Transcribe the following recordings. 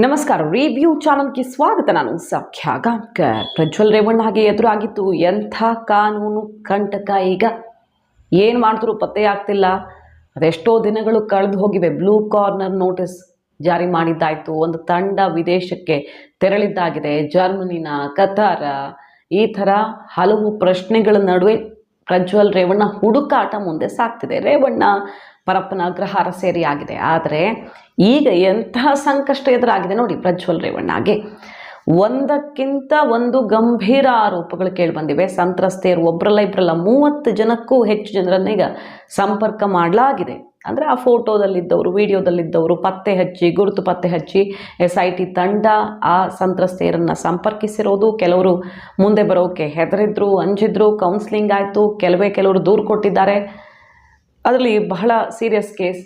ನಮಸ್ಕಾರ. ರಿವ್ಯೂ ಚಾನಲ್ಗೆ ಸ್ವಾಗತ. ನಾನು ಸಖ್ಯ ಗಾಂಕರ್ ಪ್ರಜ್ವಲ್ ರೇವಣ್ಣ ಹಾಗೆ ಎದುರಾಗಿತ್ತು ಎಂಥ ಕಾನೂನು ಕಂಟಕ ಈಗ? ಏನು ಮಾಡಿದ್ರು ಪತ್ತೆ ಆಗ್ತಿಲ್ಲ. ಅದೆಷ್ಟೋ ದಿನಗಳು ಕಳೆದು ಹೋಗಿವೆ. ಬ್ಲೂ ಕಾರ್ನರ್ ನೋಟಿಸ್ ಜಾರಿ ಮಾಡಿದ್ದಾಯಿತು. ಒಂದು ತಂಡ ವಿದೇಶಕ್ಕೆ ತೆರಳಿದ್ದಾಗಿದೆ. ಜರ್ಮನಿನ, ಕತಾರ ಈ ಥರ ಹಲವು ಪ್ರಶ್ನೆಗಳ ನಡುವೆ ಪ್ರಜ್ವಲ್ ರೇವಣ್ಣ ಹುಡುಕಾಟ ಮುಂದೆ ಸಾಗ್ತಿದೆ. ರೇವಣ್ಣ ಪರಪ್ಪನ ಅಗ್ರಹಾರ ಆಗಿದೆ ಆದರೆ ಈಗ ಎಂತಹ ಸಂಕಷ್ಟ ಎದುರಾಗಿದೆ ನೋಡಿ ಪ್ರಜ್ವಲ್ ರೇವಣ್ಣಗೆ ಒಂದಕ್ಕಿಂತ ಒಂದು ಗಂಭೀರ ಆರೋಪಗಳು ಕೇಳಿಬಂದಿವೆ ಸಂತ್ರಸ್ತೆಯರು ಒಬ್ಬರಲ್ಲ ಇಬ್ಬರಲ್ಲ ಮೂವತ್ತು ಜನಕ್ಕೂ ಹೆಚ್ಚು ಜನರನ್ನ ಈಗ ಸಂಪರ್ಕ ಮಾಡಲಾಗಿದೆ. ಅಂದರೆ ಆ ಫೋಟೋದಲ್ಲಿದ್ದವರು, ವಿಡಿಯೋದಲ್ಲಿದ್ದವರು, ಪತ್ತೆ ಹಚ್ಚಿ, ಗುರುತು ಪತ್ತೆ ಹಚ್ಚಿ, ಎಸ್ ಐ ಟಿ ತಂಡ ಆ ಸಂತ್ರಸ್ತೆಯರನ್ನು ಸಂಪರ್ಕಿಸಿರೋದು. ಕೆಲವರು ಮುಂದೆ ಬರೋಕೆ ಹೆದರಿದ್ರು, ಅಂಜಿದ್ರು ಕೌನ್ಸಿಲಿಂಗ್ ಆಯಿತು. ಕೆಲವೇ ಕೆಲವರು ದೂರು ಕೊಟ್ಟಿದ್ದಾರೆ. ಅದರಲ್ಲಿ ಬಹಳ ಸೀರಿಯಸ್ ಕೇಸ್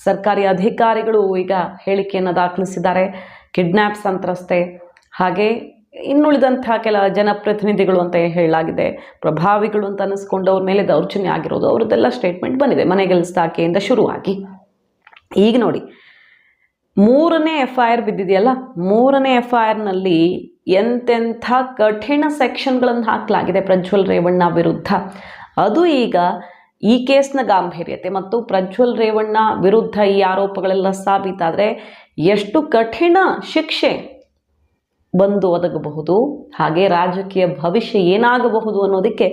ಸರ್ಕಾರಿ ಅಧಿಕಾರಿಗಳು ಈಗ ಹೇಳಿಕೆಯನ್ನು ದಾಖಲಿಸಿದ್ದಾರೆ. ಕಿಡ್ನ್ಯಾಪ್ ಸಂತ್ರಸ್ತೆ. ಹಾಗೆ ಇನ್ನುಳಿದಂಥ ಕೆಲ ಜನಪ್ರತಿನಿಧಿಗಳು ಅಂತ ಹೇಳಲಾಗಿದೆ. ಪ್ರಭಾವಿಗಳು ಅಂತ ಅನ್ನಿಸ್ಕೊಂಡವ್ರ ಮೇಲೆ ದೌರ್ಜನ್ಯ ಆಗಿರೋದು ಅವ್ರದ್ದೆಲ್ಲ ಸ್ಟೇಟ್ಮೆಂಟ್ ಬಂದಿದೆ. ಮನೆಗೆಲಸದಾಕೆಯಿಂದ ಶುರುವಾಗಿ. ಈಗ ನೋಡಿ, ಮೂರನೇ ಎಫ್ ಐ ಆರ್ ಬಿದ್ದಿದೆಯಲ್ಲ? ಮೂರನೇ ಎಫ್ ಐ ಆರ್ನಲ್ಲಿ ಎಂತೆಂಥ ಕಠಿಣ ಸೆಕ್ಷನ್ಗಳನ್ನು ಹಾಕಲಾಗಿದೆ ಪ್ರಜ್ವಲ್ ರೇವಣ್ಣ ವಿರುದ್ಧ. ಅದು ಈಗ ಈ ಕೇಸ್ನ ಗಾಂಭೀರ್ಯತೆ ಮತ್ತು ಪ್ರಜ್ವಲ್ ರೇವಣ್ಣ ವಿರುದ್ಧ ಈ ಆರೋಪಗಳೆಲ್ಲ ಸಾಬೀತಾದರೆ ಎಷ್ಟು ಕಠಿಣ ಶಿಕ್ಷೆ ಬಂದು ಒದಗಬಹುದು, ಹಾಗೆ ರಾಜಕೀಯ ಭವಿಷ್ಯ ಏನಾಗಬಹುದು ಅನ್ನೋದಕ್ಕೆ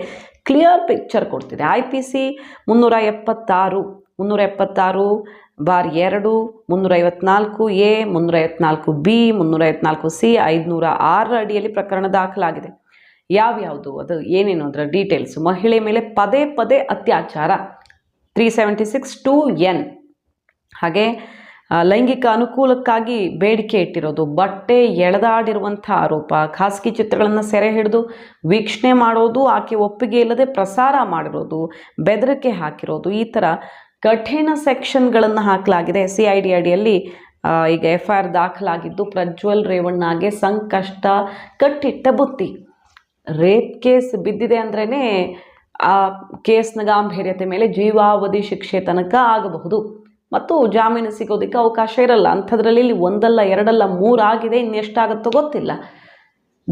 ಕ್ಲಿಯರ್ ಪಿಕ್ಚರ್ ಕೊಡ್ತಿದೆ. ಐ ಪಿ ಸಿ ಮುನ್ನೂರ ಎಪ್ಪತ್ತಾರು ಮುನ್ನೂರ ಎಪ್ಪತ್ತಾರು ಬಾರ್ ಎರಡು ಮುನ್ನೂರ ಐವತ್ನಾಲ್ಕು ಎ ಮುನ್ನೂರ ಐವತ್ನಾಲ್ಕು ಬಿ ಮುನ್ನೂರ ಐವತ್ನಾಲ್ಕು ಸಿ, ಐದುನೂರ ಆರರ ಅಡಿಯಲ್ಲಿ ಪ್ರಕರಣ ದಾಖಲಾಗಿದೆ. ಯಾವ್ಯಾವುದು ಅದು? ಏನೇನು ಅದರ ಡೀಟೇಲ್ಸ್ ಮಹಿಳೆ ಮೇಲೆ ಪದೇ ಪದೇ ಅತ್ಯಾಚಾರ. ತ್ರೀ ಸೆವೆಂಟಿ ಸಿಕ್ಸ್ ಹಾಗೆ ಲೈಂಗಿಕ ಅನುಕೂಲಕ್ಕಾಗಿ ಬೇಡಿಕೆ ಇಟ್ಟಿರೋದು, ಬಟ್ಟೆ ಎಳೆದಾಡಿರುವಂಥ ಆರೋಪ, ಖಾಸಗಿ ಚಿತ್ರಗಳನ್ನು ಸೆರೆ ಹಿಡಿದು ವೀಕ್ಷಣೆ ಮಾಡೋದು, ಆಕೆ ಒಪ್ಪಿಗೆ ಇಲ್ಲದೆ ಪ್ರಸಾರ ಮಾಡಿರೋದು, ಬೆದರಿಕೆ ಹಾಕಿರೋದು, ಈ ಥರ ಕಠಿಣ ಸೆಕ್ಷನ್ಗಳನ್ನು ಹಾಕಲಾಗಿದೆ. ಸಿ ಐ ಡಿ ಅಡಿಯಲ್ಲಿ ಈಗ ಎಫ್ ಐ ಆರ್ ದಾಖಲಾಗಿದ್ದು ಪ್ರಜ್ವಲ್ ರೇವಣ್ಣಗೆ ಸಂಕಷ್ಟ, ಕಟ್ಟಿಟ್ಟ ಬುತ್ತಿ. ರೇಪ್ ಕೇಸ್ ಬಿದ್ದಿದೆ ಅಂದ್ರೇ ಆ ಕೇಸ್ನ ಗಾಂಭೀರ್ಯತೆ ಮೇಲೆ ಜೀವಾವಧಿ ಶಿಕ್ಷೆ ತನಕ ಆಗಬಹುದು. ಮತ್ತು ಜಾಮೀನು ಸಿಗೋದಕ್ಕೆ ಅವಕಾಶ ಇರಲ್ಲ. ಅಂಥದ್ರಲ್ಲಿ ಇಲ್ಲಿ ಒಂದಲ್ಲ, ಎರಡಲ್ಲ, ಮೂರಾಗಿದೆ, ಇನ್ನೆಷ್ಟಾಗುತ್ತೋ ಗೊತ್ತಿಲ್ಲ.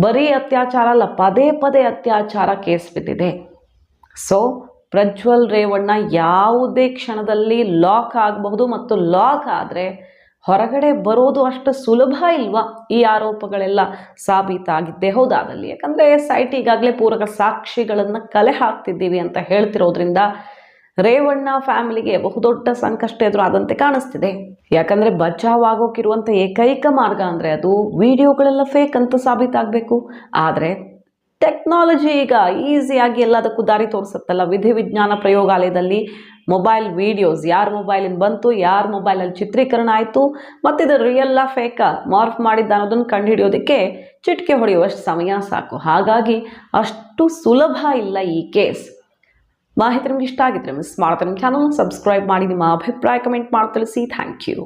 ಬರೀ ಅತ್ಯಾಚಾರ ಅಲ್ಲ, ಪದೇ ಪದೇ ಅತ್ಯಾಚಾರ ಕೇಸ್ ಬಿದ್ದಿದೆ. ಸೊ ಪ್ರಜ್ವಲ್ ರೇವಣ್ಣ ಯಾವುದೇ ಕ್ಷಣದಲ್ಲಿ ಲಾಕ್ ಆಗಬಹುದು. ಮತ್ತು ಲಾಕ್ ಆದರೆ ಹೊರಗಡೆ ಬರೋದು ಅಷ್ಟು ಸುಲಭ ಇಲ್ವಾ? ಈ ಆರೋಪಗಳೆಲ್ಲ ಸಾಬೀತಾಗಿದ್ದೇ ಹೌದಾದಲ್ಲಿ ಯಾಕಂದರೆ ಎಸ್ ಐ ಟಿ ಈಗಾಗಲೇ ಪೂರಕ ಸಾಕ್ಷಿಗಳನ್ನು ಕಲೆ ಹಾಕ್ತಿದ್ದೀವಿ ಅಂತ ಹೇಳ್ತಿರೋದ್ರಿಂದ ರೇವಣ್ಣ ಫ್ಯಾಮಿಲಿಗೆ ಬಹುದೊಡ್ಡ ಸಂಕಷ್ಟ ಎದುರಾದಂತೆ ಕಾಣಿಸ್ತಿದೆ. ಯಾಕಂದರೆ ಬಚಾವಾಗೋಕಿರುವಂಥ ಏಕೈಕ ಮಾರ್ಗ ಅಂದರೆ ಅದು ವಿಡಿಯೋಗಳೆಲ್ಲ ಫೇಕ್ ಅಂತ ಸಾಬೀತಾಗಬೇಕು. ಆದರೆ ಟೆಕ್ನಾಲಜಿ ಈಗ ಈಸಿಯಾಗಿ ಎಲ್ಲದಕ್ಕೂ ದಾರಿ ತೋರಿಸುತ್ತಲ್ಲ. ವಿಧಿವಿಜ್ಞಾನ ಪ್ರಯೋಗಾಲಯದಲ್ಲಿ ಮೊಬೈಲ್ ವೀಡಿಯೋಸ್ ಯಾರ ಮೊಬೈಲಿಂದ ಬಂತು, ಯಾರ ಮೊಬೈಲಲ್ಲಿ ಚಿತ್ರೀಕರಣ ಆಯಿತು, ಮತ್ತು ಇದು ರಿಯಲ್ಲ ಫೇಕ ಮಾರ್ಫ್ ಮಾಡಿದ್ದ ಅನ್ನೋದನ್ನು ಕಂಡುಹಿಡಿಯೋದಕ್ಕೆ ಚಿಟಿಕೆ ಹೊಡೆಯುವಷ್ಟು ಸಮಯ ಸಾಕು. ಹಾಗಾಗಿ ಅಷ್ಟು ಸುಲಭ ಇಲ್ಲ ಈ ಕೇಸ್ ಮಾಹಿತಿ ನಿಮ್ಗೆ ಇಷ್ಟ ಆಗಿದ್ರೆ ಮಿಸ್ ಮಾಡ್ತಾರೆ ಚಾನಲ್ನ ಸಬ್ಸ್ಕ್ರೈಬ್ ಮಾಡಿ, ನಿಮ್ಮ ಅಭಿಪ್ರಾಯ ಕಮೆಂಟ್ ಮಾಡಿ ತಿಳಿಸಿ. Thank you